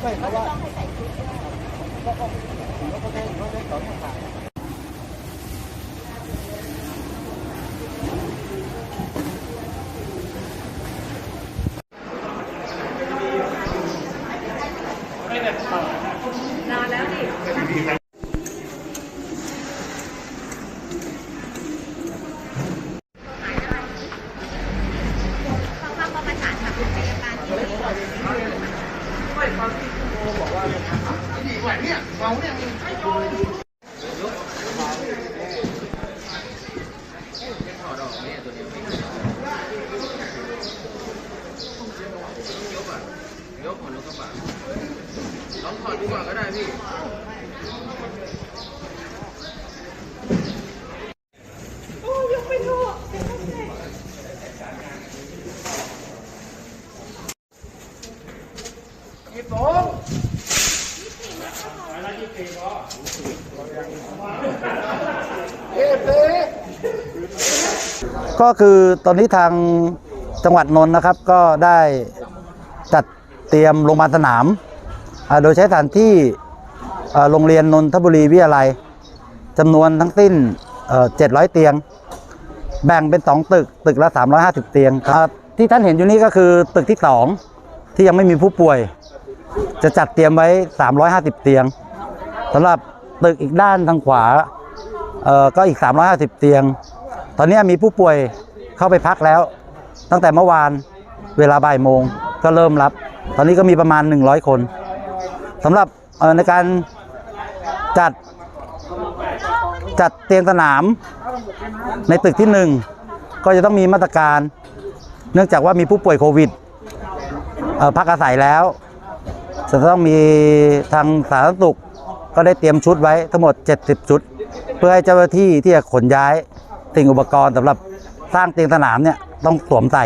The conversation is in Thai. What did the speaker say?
ใช่เพราะว่าต้องให้ใส่ชุดด้วยก็ก็ก็ก็ได้ก็ได้สองอย่าง ยกของรถกระบะลองถอดดูก่อนก็ได้พี่ ก็คือตอนนี้ทางจังหวัดนนท์นะครับ ก็ได้จัดเตรียมโรงพยาบาลสนาม โดยใช้สถานที่โรงเรียนนนทบุรีวิทยาลัยจำนวนทั้งสิ้น 700 เตียง แบ่งเป็น 2 ตึก ตึกละ 350 เตียงครับ ที่ท่านเห็นอยู่นี้ก็คือตึกที่ 2 ที่ยังไม่มีผู้ป่วย จะจัดเตรียมไว้ 350 เตียงสำหรับตึกอีกด้านทางขวาเอ่อก็อีก 350 เตียง ตอนนี้มีผู้ป่วยเข้าไปพักแล้ว ตั้งแต่เมื่อวานเวลาบ่ายโมงก็เริ่มรับ ตอนนี้ก็มีประมาณ 100 คนสำหรับเอ่อในการจัดจัดเตียงสนามในตึกที่ 1 ก็จะต้องมีมาตรการ เนื่องจากว่ามีผู้ป่วยโควิดเอ่อพักอาศัยแล้ว จะต้องมีทางสาธารณสุขก็ได้เตรียมชุดไว้ทั้งหมด 70 ชุด เพื่อให้เจ้าหน้าที่ที่จะขนย้ายสิ่งอุปกรณ์สำหรับสร้างเตียงสนามเนี่ยต้องสวมใส่